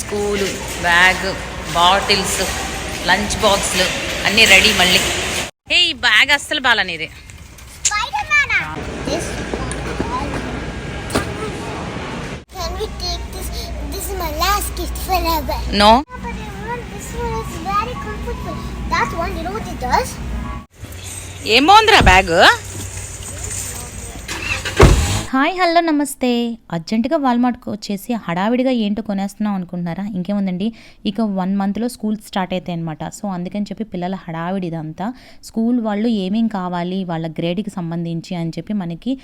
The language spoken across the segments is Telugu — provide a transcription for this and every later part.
స్కూలు బ్యాగ్ బాటిల్స్ లంచ్ బాక్స్లు అన్నీ రెడీ మళ్ళీ. ఏ ఈ బ్యాగ్ అస్సలు బాగాలనేది. ఏం బాగుందిరా బ్యాగ్? హాయ్ హలో నమస్తే. అర్జెంటుగా వాల్మార్ట్కి వచ్చేసి హడావిడిగా ఏంటో కొనేస్తున్నాం అనుకుంటున్నారా? ఇంకేముందండి? ఇక వన్ మంత్లో స్కూల్ స్టార్ట్ అవుతాయి అనమాట సో అందుకని చెప్పి పిల్లల హడావిడి ఇదంతా. స్కూల్ వాళ్ళు ఏమేం కావాలి? వాళ్ళ గ్రేడ్కి సంబంధించి అని చెప్పి మనకి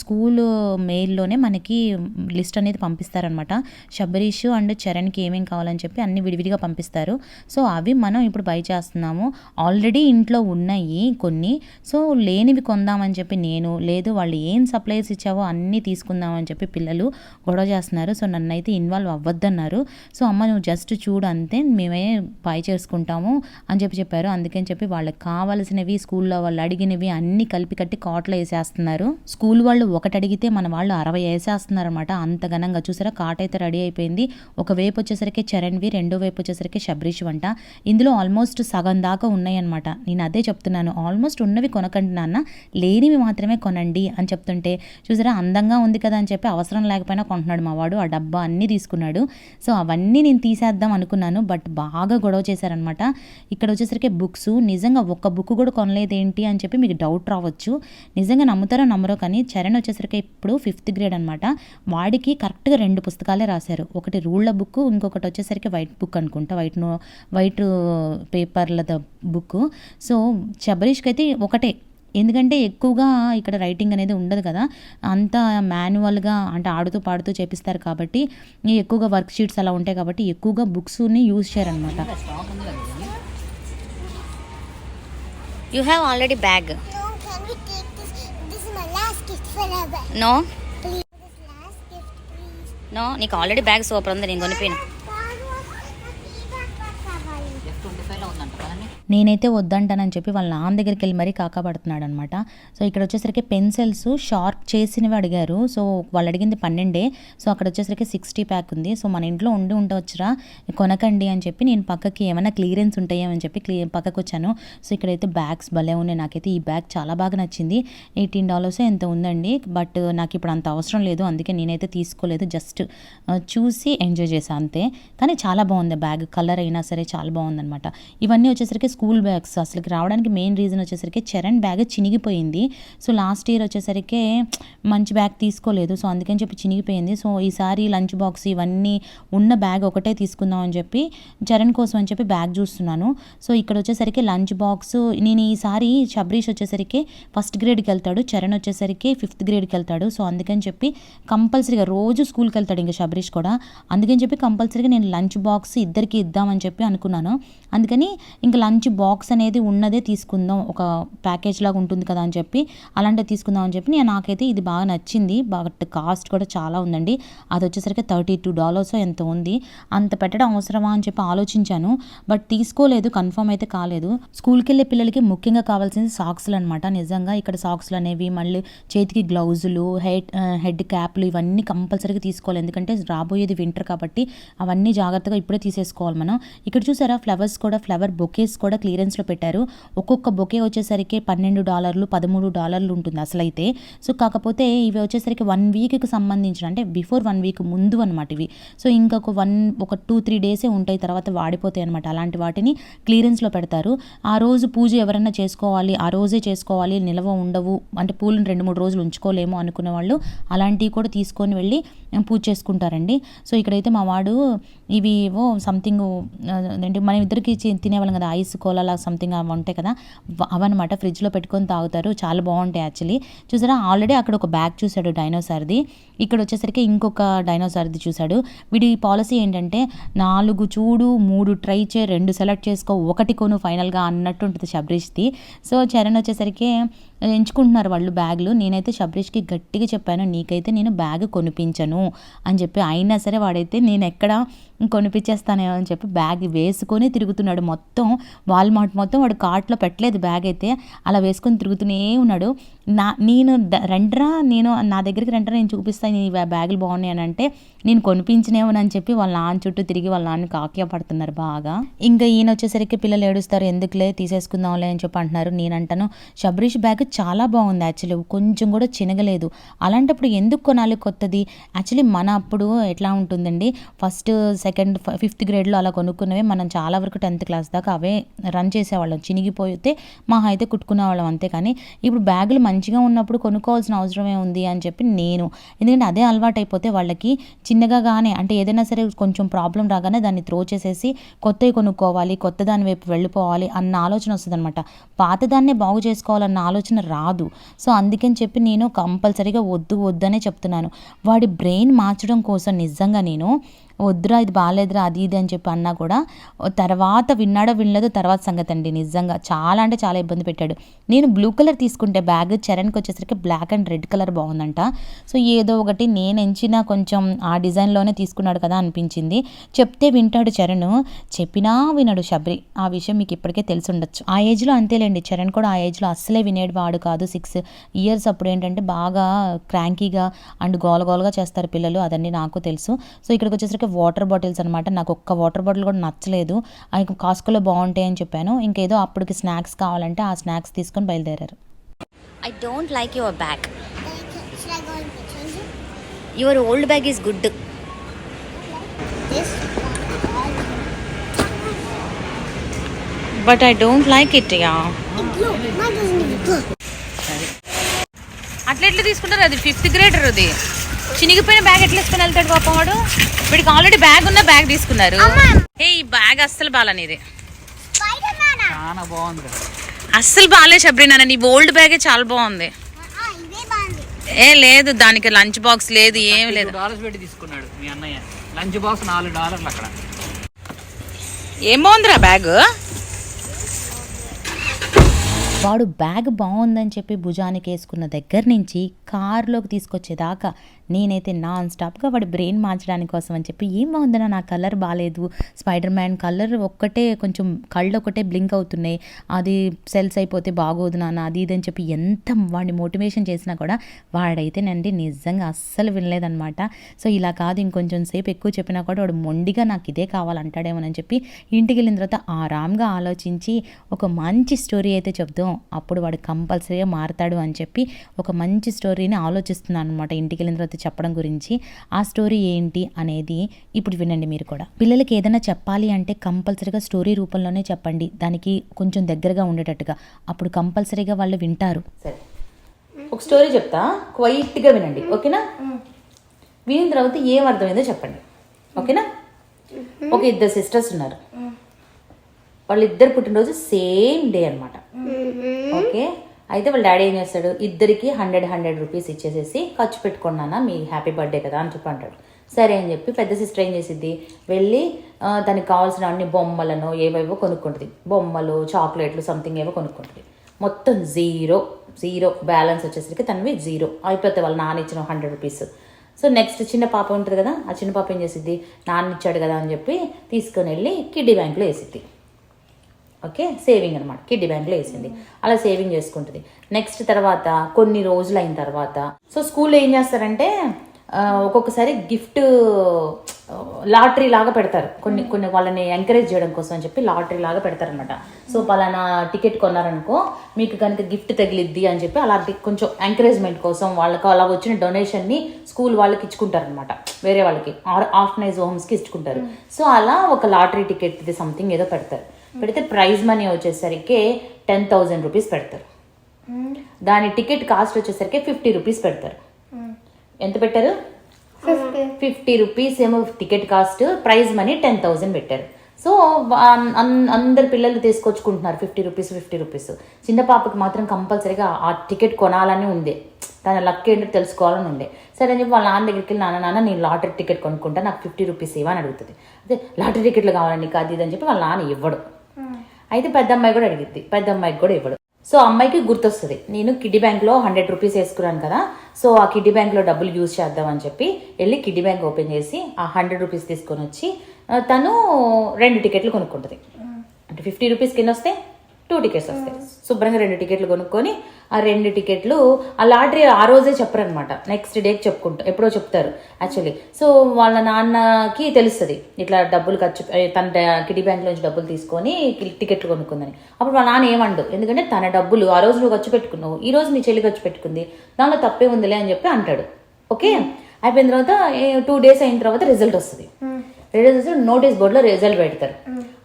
స్కూల్ మెయిల్లోనే మనకి లిస్ట్ అనేది పంపిస్తారనమాట శబరీష్ అండ్ చరణ్కి ఏమేం కావాలని చెప్పి అన్ని విడివిడిగా పంపిస్తారు. సో అవి మనం ఇప్పుడు బై చేస్తున్నాము. ఆల్రెడీ ఇంట్లో ఉన్నాయి కొన్ని. సో లేనివి కొందామని చెప్పి నేను లేదు వాళ్ళు ఏం సప్లైస్ ఇచ్చావో అన్నీ తీసుకుందామని చెప్పి పిల్లలు గొడవ చేస్తున్నారు. సో నన్ను అయితే ఇన్వాల్వ్ అవ్వద్దన్నారు. సో అమ్మ నువ్వు జస్ట్ చూడు అంతే మేమే పై చేసుకుంటాము అని చెప్పి చెప్పారు. అందుకని చెప్పి వాళ్ళకి కావాల్సినవి స్కూల్లో వాళ్ళు అడిగినవి అన్నీ కలిపి కట్టి కాట్లో వేసేస్తున్నారు. స్కూల్ వాళ్ళు ఒకటి అడిగితే మన వాళ్ళు అరవై వేసేస్తున్నారు అనమాట అంత ఘనంగా చూసారా? కాట్ అయితే రెడీ అయిపోయింది. ఒక వైపు వచ్చేసరికి చరణ్వి రెండో వైపు వచ్చేసరికి శబరీష్ వంట. ఇందులో ఆల్మోస్ట్ సగం దాకా ఉన్నాయన్నమాట. నేను అదే చెప్తున్నాను. ఆల్మోస్ట్ ఉన్నవి కొనకండి నాన్న. లేనివి మాత్రమే కొనండి అని చెప్తుంటే చూసారా? అందంగా ఉంది కదా అని చెప్పి అవసరం లేకపోయినా కొంటున్నాడు మా వాడు. ఆ డబ్బా అన్నీ తీసుకున్నాడు. సో అవన్నీ నేను తీసేద్దాం అనుకున్నాను. బట్ బాగా గొడవ చేశారనమాట ఇక్కడ వచ్చేసరికి బుక్స్. నిజంగా ఒక్క బుక్ కూడా కొనలేదు ఏంటి అని చెప్పి మీకు డౌట్ రావచ్చు. నిజంగా నమ్ముతారో నమ్మరో కానీ చరణ్ వచ్చేసరికి ఇప్పుడు ఫిఫ్త్ గ్రేడ్ అనమాట వాడికి కరెక్ట్గా రెండు పుస్తకాలే రాశారు. ఒకటి రూళ్ళ బుక్ ఇంకొకటి వచ్చేసరికి వైట్ బుక్ అనుకుంటా. వైట్ నో వైట్ పేపర్ల బుక్. సో శబరీష్కి అయితే ఒకటే. ఎందుకంటే ఎక్కువగా ఇక్కడ రైటింగ్ అనేది ఉండదు కదా అంతా మాన్యువల్గా అంటే ఆడుతూ పాడుతూ చేపిస్తారు కాబట్టి ఎక్కువగా వర్క్ షీట్స్ అలా ఉంటాయి కాబట్టి ఎక్కువగా బుక్స్ని use చేయరనమాట you have already bag. No. No నీకు ఆల్రెడీ బ్యాగ్ సూపర్ ఉంది నేను కొనిపోయిన Baru నాకు ఈ bag కావాలి. నేనైతే వద్దంటానని చెప్పి వాళ్ళ నాన్న దగ్గరికి వెళ్ళి మరీ కాకాపడుతున్నాడు అనమాట సో ఇక్కడ వచ్చేసరికి పెన్సిల్స్ షార్ప్ చేసినవి అడిగారు. సో వాళ్ళు అడిగింది పన్నెండే. సో అక్కడ వచ్చేసరికి సిక్స్టీ ప్యాక్ ఉంది. సో మన ఇంట్లో ఉండి ఉండవచ్చురా కొనకండి అని చెప్పి నేను పక్కకి ఏమైనా క్లియరెన్స్ ఉంటాయేమో అని చెప్పి క్లియర్ పక్కకు వచ్చాను సో ఇక్కడైతే బ్యాగ్స్ భలే ఉన్నాయి. నాకైతే ఈ బ్యాగ్ చాలా బాగా నచ్చింది. ఎయిటీన్ డాలర్స్ ఎంత ఉందండి. బట్ నాకు ఇప్పుడు అంత అవసరం లేదు. అందుకే నేనైతే తీసుకోలేదు. జస్ట్ చూసి ఎంజాయ్ చేశాను అంతే. కానీ చాలా బాగుంది బ్యాగ్. కలర్ అయినా సరే చాలా బాగుందన్నమాట ఇవన్నీ వచ్చేసరికి స్కూల్ బ్యాగ్స్. అసలు రావడానికి మెయిన్ రీజన్ వచ్చేసరికి చరణ్ బ్యాగ్ చినిగిపోయింది. సో లాస్ట్ ఇయర్ వచ్చేసరికి మంచి బ్యాగ్ తీసుకోలేదు. సో అందుకని చెప్పి చినిగిపోయింది. సో ఈసారి లంచ్ బాక్స్ ఇవన్నీ ఉన్న బ్యాగ్ ఒకటే తీసుకుందాం అని చెప్పి చరణ్ కోసం అని చెప్పి బ్యాగ్ చూస్తున్నాను. సో ఇక్కడ వచ్చేసరికి లంచ్ బాక్స్ నేను ఈసారి శబరీష్ వచ్చేసరికి ఫస్ట్ గ్రేడ్కి వెళ్తాడు. చరణ్ వచ్చేసరికి ఫిఫ్త్ గ్రేడ్కి వెళ్తాడు. సో అందుకని చెప్పి కంపల్సరీగా రోజు స్కూల్కి వెళ్తాడు ఇంకా శబరీష్ కూడా. అందుకని చెప్పి కంపల్సరీగా నేను లంచ్ బాక్స్ ఇద్దరికి ఇద్దామని చెప్పి అనుకున్నాను. అందుకని ఇంకా లంచ్ మంచి బాక్స్ అనేది ఉన్నదే తీసుకుందాం. ఒక ప్యాకేజ్ లాగా ఉంటుంది కదా అని చెప్పి అలాంటివి తీసుకుందాం అని చెప్పి నేను నాకైతే ఇది బాగా నచ్చింది. బట్ కాస్ట్ కూడా చాలా ఉందండి. అది వచ్చేసరికి థర్టీ టూ డాలర్స్ ఎంత ఉంది. అంత పెట్టడం అవసరమా అని చెప్పి ఆలోచించాను. బట్ తీసుకోలేదు కన్ఫర్మ్ అయితే కాలేదు. స్కూల్కి వెళ్ళే పిల్లలకి ముఖ్యంగా కావాల్సింది సాక్స్లు అనమాట నిజంగా ఇక్కడ సాక్స్లు అనేవి మళ్ళీ చేతికి గ్లౌజులు హెడ్ హెడ్ క్యాప్లు ఇవన్నీ కంపల్సరీగా తీసుకోవాలి. ఎందుకంటే రాబోయేది వింటర్ కాబట్టి అవన్నీ జాగ్రత్తగా ఇప్పుడే తీసేసుకోవాలి మనం. ఇక్కడ చూసారా ఫ్లవర్స్ కూడా ఫ్లవర్ బొకేస్ కూడా క్లియరెన్స్లో పెట్టారు. ఒక్కొక్క బొకే వచ్చేసరికి పన్నెండు డాలర్లు పదమూడు డాలర్లు ఉంటుంది అసలైతే. సో కాకపోతే ఇవి వచ్చేసరికి వన్ వీక్కి సంబంధించిన అంటే బిఫోర్ వన్ వీక్ ముందు అనమాట ఇవి. సో ఇంకొక వన్ ఒక టూ త్రీ డేసే ఉంటాయి తర్వాత వాడిపోతాయి అనమాట అలాంటి వాటిని క్లియరెన్స్లో పెడతారు. ఆ రోజు పూజ ఎవరైనా చేసుకోవాలి ఆ రోజే చేసుకోవాలి నిల్వ ఉండవు అంటే పూలను రెండు మూడు రోజులు ఉంచుకోలేము అనుకునే వాళ్ళు అలాంటివి కూడా తీసుకొని వెళ్ళి పూజ చేసుకుంటారండి. సో ఇక్కడైతే మా వాడు ఇవి ఏవో సంథింగ్ అంటే మనం ఇద్దరికి తినేవాళ్ళం కదా ఐస్ కోలా సంథింగ్ అవి ఉంటాయి కదా అవన్నమాట ఫ్రిడ్జ్లో పెట్టుకొని తాగుతారు. చాలా బాగుంటాయి యాక్చువల్లీ చూసారా? ఆల్రెడీ అక్కడ ఒక బ్యాగ్ చూశాడు డైనోసార్ది ఇక్కడ వచ్చేసరికి ఇంకొక డైనోసార్ది చూశాడు. వీడి పాలసీ ఏంటంటే నాలుగు చూడు మూడు ట్రై చే రెండు సెలెక్ట్ చేసుకో ఒకటి కొను ఫైనల్గా అన్నట్టు ఉంటుంది శబరీష్ది సో చరణ్ వచ్చేసరికి ఎంచుకుంటున్నారు వాళ్ళు బ్యాగులు నేనైతే శబరీష్కి గట్టిగా చెప్పాను నీకైతే నేను బ్యాగ్ కొనిపించను అని చెప్పి. అయినా సరే వాడైతే నేను ఎక్కడ కొనిపించేస్తానేమో అని చెప్పి బ్యాగ్ వేసుకొని తిరుగుతున్నాడు. మొత్తం వాల్మార్ట్ మొత్తం వాడు కార్ట్లో పెట్టలేదు బ్యాగ్ అయితే. అలా వేసుకొని తిరుగుతూనే ఉన్నాడు. నా నేను రెండ్రా నేను నా దగ్గరికి రెండ్రా నేను చూపిస్తాను ఈ బ్యాగులు బాగున్నాయి అని అంటే నేను కొనిపించినేమని చెప్పి వాళ్ళ నాన్న చుట్టూ తిరిగి వాళ్ళ నాన్న కాకియా పడుతున్నారు బాగా. ఇంకా ఈయన వచ్చేసరికి పిల్లలు ఏడుస్తారు ఎందుకులే తీసేసుకుందాంలే అని చెప్పి అంటున్నారు. నేనంటాను శబరీష్ బ్యాగ్ చాలా బాగుంది యాక్చువల్లీ కొంచెం కూడా చినగలేదు. అలాంటప్పుడు ఎందుకు కొనాలి కొత్తది? యాక్చువల్లీ మన అప్పుడు ఎట్లా ఉంటుందండి ఫస్ట్ సెకండ్ ఫిఫ్త్ గ్రేడ్లో అలా కొనుక్కున్నవే మనం చాలా వరకు టెన్త్ క్లాస్ దాకా అవే రన్ చేసేవాళ్ళం. చినిగిపోతే మా అయితే కుట్టుకునేవాళ్ళం అంతే కానీ ఇప్పుడు బ్యాగులు మంచిగా ఉన్నప్పుడు కొనుక్కోవాల్సిన అవసరమే ఉంది అని చెప్పి నేను. ఎందుకంటే అదే అలవాటు అయిపోతే వాళ్ళకి చిన్నగా కానీ అంటే ఏదైనా సరే కొంచెం ప్రాబ్లం రాగానే దాన్ని త్రో చేసేసి కొత్తవి కొనుక్కోవాలి కొత్త దాని వైపు వెళ్ళిపోవాలి అన్న ఆలోచన వస్తుంది అనమాట పాతదాన్నే బాగు చేసుకోవాలన్న ఆలోచన రాదు. సో అందుకని చెప్పి నేను కంపల్సరీగా వద్దు వద్దనే చెప్తున్నాను. వాడి బ్రెయిన్ మార్చడం కోసం నిజంగా నేను వద్దురా ఇది బాగాలేదురా అది ఇది అని చెప్పి అన్నా కూడా తర్వాత విన్నాడో వినలేదో తర్వాత సంగతి అండి నిజంగా. చాలా అంటే చాలా ఇబ్బంది పెట్టాడు. నేను బ్లూ కలర్ తీసుకుంటే బ్యాగ్ చరణ్కి వచ్చేసరికి బ్లాక్ అండ్ రెడ్ కలర్ బాగుందంట. సో ఏదో ఒకటి నేను ఎంచిన కొంచెం ఆ డిజైన్లోనే తీసుకున్నాడు కదా అనిపించింది. చెప్తే వింటాడు చరణ్ చెప్పినా వినడు శబరి. ఆ విషయం మీకు ఇప్పటికే తెలిసి ఉండొచ్చు. ఆ ఏజ్లో అంతేలేండి చరణ్ కూడా ఆ ఏజ్లో అస్సలే వినేడు వాడు కాదు. సిక్స్ ఇయర్స్ అప్పుడు ఏంటంటే బాగా క్రాంకీగా అండ్ గోలగోలగా చేస్తారు పిల్లలు అదన్నీ నాకు తెలుసు. సో ఇక్కడికి వచ్చేసరికి వాటర్ బాటిల్స్ అనమాట నాకు ఒక్క వాటర్ బాటిల్ కూడా నచ్చలేదు అవి కాస్కోలో బాగుంటాయి అని చెప్పాను ఇంకేదో అప్పటికి స్నాక్స్ కావాలంటే ఆ స్నాక్స్ తీసుకొని బయలుదేరారు I don't like your bag. Then you can- Should I go and change it? Your old bag is good. This but I don't like it yeah. అట్లా ఎట్లా తీసుకుంటారు అది ఫిఫ్త్ గ్రేడర్ అది చినిగిపోయిన బ్యాగ్ ఎట్లా వేసుకుని వెళ్తాడు పాపం వాడు? వీడికి ఆల్రెడీ బ్యాగ్ ఉన్న బ్యాగ్ తీసుకున్నారు. ఏ ఈ బ్యాగ్ అస్సలు Spider-Man. చాలా బాగుంది అస్సలు బాగాలే శబరినా నీ ఓల్డ్ బ్యాగే చాలా బాగుంది. ఏ లేదు దానికి లంచ్ బాక్స్ లేదు ఏం లేదు. డాలర్స్ పెట్టి తీసుకున్నాడు మీ అన్నయ్య. లంచ్ బాక్స్ నాలుగు డాలర్లు అక్కడ. ఏం బాగుందిరా బ్యాగ్ వాడు బ్యాగ్ బాగుందని చెప్పి భుజానికి వేసుకున్న దగ్గర నుంచి కార్లోకి తీసుకొచ్చేదాకా నేనైతే నాన్ స్టాప్గా వాడి బ్రెయిన్ మార్చడానికి కోసం అని చెప్పి ఏం బాగుందన్నా నా కలర్ బాగాలేదు స్పైడర్ మ్యాన్ కలర్ ఒక్కటే కొంచెం కళ్ళు ఒకటే బ్లింక్ అవుతున్నాయి. అది సెల్స్ అయిపోతే బాగోదు నాన్న అది ఇది అని చెప్పి ఎంత వాడిని మోటివేషన్ చేసినా కూడా వాడైతే నండి నిజంగా అస్సలు వినలేదనమాట సో ఇలా కాదు ఇంకొంచెం సేపు ఎక్కువ చెప్పినా కూడా వాడు మొండిగా నాకు ఇదే కావాలంటాడేమోనని చెప్పి ఇంటికి వెళ్ళిన తర్వాత ఆరామ్గా ఆలోచించి ఒక మంచి స్టోరీ అయితే చెప్దాం. అప్పుడు వాడు కంపల్సరీగా మారతాడు అని చెప్పి ఒక మంచి స్టోరీ స్టోరీని ఆలోచిస్తున్నాను అనమాట ఇంటికి వెళ్ళిన తర్వాత చెప్పడం గురించి. ఆ స్టోరీ ఏంటి అనేది ఇప్పుడు వినండి మీరు కూడా. పిల్లలకి ఏదైనా చెప్పాలి అంటే కంపల్సరీగా స్టోరీ రూపంలోనే చెప్పండి. దానికి కొంచెం దగ్గరగా ఉండేటట్టుగా. అప్పుడు కంపల్సరీగా వాళ్ళు వింటారు. సరే. ఒక స్టోరీ చెప్తా. క్వైట్గా వినండి. ఓకేనా? వినిన తర్వాత ఏం అర్థమైందో చెప్పండి. ఓకేనా? ఒక ఇద్దరు సిస్టర్స్ ఉన్నారు. వాళ్ళిద్దరు పుట్టినరోజు సేమ్ డే అనమాట ఓకే? అయితే వాళ్ళ డాడీ ఏం చేస్తాడు? ఇద్దరికి హండ్రెడ్ హండ్రెడ్ రూపీస్ ఇచ్చేసేసి ఖర్చు పెట్టుకున్నానా మీ హ్యాపీ బర్త్డే కదా అని చెప్పి అంటాడు. సరే అని చెప్పి పెద్ద సిస్టర్ ఏం చేసిద్ది? వెళ్ళి దానికి కావాల్సిన అన్ని బొమ్మలను ఏవేవో కొనుక్కుంటుంది. బొమ్మలు చాక్లెట్లు సంథింగ్ ఏవో కొనుక్కుంటుంది. మొత్తం జీరో జీరో. బ్యాలెన్స్ వచ్చేసరికి తనవి జీరో. అయిపోతే వాళ్ళు నాన్న ఇచ్చిన హండ్రెడ్ రూపీస్. సో నెక్స్ట్ చిన్న పాప ఉంటుంది కదా ఆ చిన్న పాప ఏం చేసిద్ది? నాన్న ఇచ్చాడు కదా అని చెప్పి తీసుకొని వెళ్ళి కిడ్డీ బ్యాంక్లో వేసిద్ది. ఓకే? సేవింగ్ అనమాట కిడ్డీ బ్యాంక్లో వేసింది. అలా సేవింగ్ చేసుకుంటుంది. నెక్స్ట్ తర్వాత కొన్ని రోజులు అయిన తర్వాత. సో స్కూల్లో ఏం చేస్తారంటే ఒక్కొక్కసారి గిఫ్ట్ లాటరీ లాగా పెడతారు. కొన్ని కొన్ని వాళ్ళని ఎంకరేజ్ చేయడం కోసం అని చెప్పి లాటరీ లాగా పెడతారనమాట సో పలానా టికెట్ కొన్నారనుకో మీకు కనుక గిఫ్ట్ తగిలిద్ది అని చెప్పి అలాంటి కొంచెం ఎంకరేజ్మెంట్ కోసం వాళ్ళకి అలా వచ్చిన డొనేషన్ని స్కూల్ వాళ్ళకి ఇచ్చుకుంటారనమాట వేరే వాళ్ళకి. ఆర్ఫనైజ్ హోమ్స్కి ఇచ్చుకుంటారు. సో అలా ఒక లాటరీ టికెట్ ఇది సంథింగ్ ఏదో పెడతారు. పెడితే ప్రైజ్ మనీ వచ్చేసరికి టెన్ థౌజండ్ రూపీస్ పెడతారు. దాని టికెట్ కాస్ట్ వచ్చేసరికి ఫిఫ్టీ రూపీస్ పెడతారు. ఎంత పెట్టారు? ఫిఫ్టీ రూపీస్ ఏమో ticket cost prize money ten thousand పెట్టారు. సో అందరు పిల్లలు తీసుకొచ్చుకుంటున్నారు ఫిఫ్టీ రూపీస్ ఫిఫ్టీ రూపీస్ చిన్న పాపకి మాత్రం కంపల్సరీగా ఆ టికెట్ కొనాలని ఉంది. తన లక్ ఏంటో తెలుసుకోవాలని ఉండే సరే అని చెప్పి వాళ్ళ నాన్న దగ్గరికి వెళ్ళి నాన్న నాన్న నేను లాటరీ టికెట్ కొనుక్కుంటా నాకు ఫిఫ్టీ రూపీస్ ఇవ్వని అడుగుతుంది. అదే లాటరీ టికెట్లు కావాలండి కాదు ఇది అని చెప్పి వాళ్ళ నాన్న ఇవ్వడు. అయితే పెద్ద అమ్మాయి కూడా అడిగిద్ది. పెద్ద అమ్మాయికి కూడా ఇవ్వడు. సో అమ్మాయికి గుర్తొస్తుంది. నేను కిడ్డీ బ్యాంక్లో హండ్రెడ్ రూపీస్ వేసుకున్నాను కదా సో ఆ కిడ్డీ బ్యాంక్లో డబ్బులు యూజ్ చేద్దామని చెప్పి వెళ్ళి కిడ్డీ బ్యాంక్ ఓపెన్ చేసి ఆ హండ్రెడ్ రూపీస్ తీసుకొని వచ్చి తను రెండు టికెట్లు కొనుక్కుంటుంది. అంటే ఫిఫ్టీ రూపీస్ కింద వస్తే టూ టికెట్స్ వస్తాయి. శుభ్రంగా రెండు టికెట్లు కొనుక్కొని ఆ రెండు టికెట్లు ఆ లాటరీ ఆ రోజే చెప్పరనమాట నెక్స్ట్ డేకి చెప్పుకుంటారు ఎప్పుడో చెప్తారు యాక్చువల్లీ సో వాళ్ళ నాన్నకి తెలుస్తుంది ఇట్లా డబ్బులు ఖర్చు తన కిటీ బ్యాంక్ నుంచి డబ్బులు తీసుకొని టికెట్లు కొనుక్కుందని. అప్పుడు వాళ్ళ నాన్న ఏమండు ఎందుకంటే తన డబ్బులు ఆ రోజు నువ్వు ఖర్చు పెట్టుకున్నావు ఈ రోజు నీ చెల్లి ఖర్చు పెట్టుకుంది దానిలో తప్పే ఉందిలే అని చెప్పి అంటాడు. ఓకే? అయిపోయిన తర్వాత టూ డేస్ అయిన తర్వాత రిజల్ట్ వస్తుంది. రిజల్ట్ నోటీస్ బోర్డులో రిజల్ట్ పెడతారు.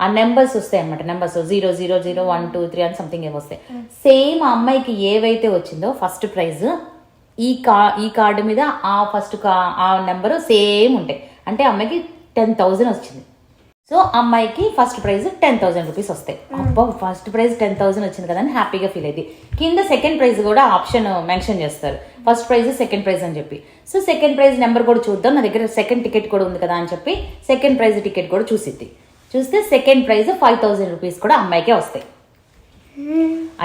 ఆ నెంబర్స్ వస్తాయి అనమాట numbers zero zero zero one two three అని సంథింగ్ ఏమి వస్తాయి. సేమ్ ఆ అమ్మాయికి ఏవైతే వచ్చిందో ఫస్ట్ ప్రైజ్ ఈ కా ఈ కార్డు మీద ఆ ఫస్ట్ కా ఆ నెంబరు సేమ్ ఉంటాయి. అంటే అమ్మాయికి టెన్ థౌజండ్ వచ్చింది. సో అమ్మాయికి first prize ten thousand rupees వస్తాయి. అబ్బా ఫస్ట్ ప్రైజ్ టెన్ థౌసండ్ వచ్చింది కదా అని హ్యాపీగా ఫీల్ అయింది కింద సెకండ్ ప్రైజ్ కూడా ఆప్షన్ మెన్షన్ చేస్తారు. ఫస్ట్ ప్రైజ్ సెకండ్ ప్రైజ్ అని చెప్పి. సో సెకండ్ ప్రైజ్ నెంబర్ కూడా చూద్దాం. నా దగ్గర సెకండ్ టికెట్ కూడా ఉంది కదా అని చెప్పి సెకండ్ ప్రైజ్ టికెట్ కూడా చూసిద్ది. చూస్తే second prize five thousand rupees కూడా అమ్మాయికే వస్తాయి.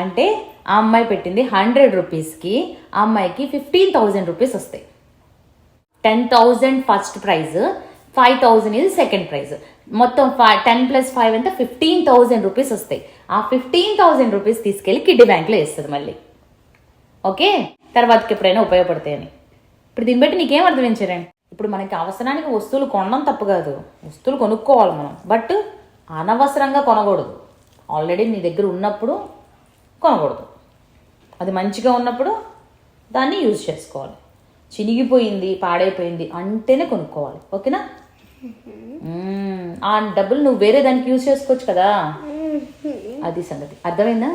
అంటే ఆ అమ్మాయి పెట్టింది హండ్రెడ్ రూపీస్కి ఆ అమ్మాయికి ఫిఫ్టీన్ థౌజండ్ రూపీస్ వస్తాయి. Ten thousand first prize five thousand ఇది సెకండ్ ప్రైజ్. మొత్తం ఫైవ్ టెన్ ప్లస్ ఫైవ్ అంటే ఫిఫ్టీన్ థౌజండ్ రూపీస్ వస్తాయి. ఆ ఫిఫ్టీన్ థౌజండ్ రూపీస్ తీసుకెళ్ళి కిడ్డీ బ్యాంక్లో వేస్తుంది మళ్ళీ. ఓకే? తర్వాతకి ఎప్పుడైనా ఉపయోగపడతాయని. ఇప్పుడు దీన్ని బట్టి నీకేం అర్థమించారండి ఇప్పుడు మనకి అవసరానికి వస్తువులు కొనడం తప్పు కాదు. వస్తువులు కొనుక్కోవాలి మనం. బట్ అనవసరంగా కొనకూడదు. ఆల్రెడీ నీ దగ్గర ఉన్నప్పుడు కొనకూడదు. అది మంచిగా ఉన్నప్పుడు దాన్ని యూజ్ చేసుకోవాలి. చినిగిపోయింది పాడైపోయింది అంటేనే కొనుక్కోవాలి. ఓకేనా. ఆ డబ్బులు నువ్వు వేరే దానికి యూజ్ చేసుకోవచ్చు కదా. అది సంగతి. అర్థమైందా?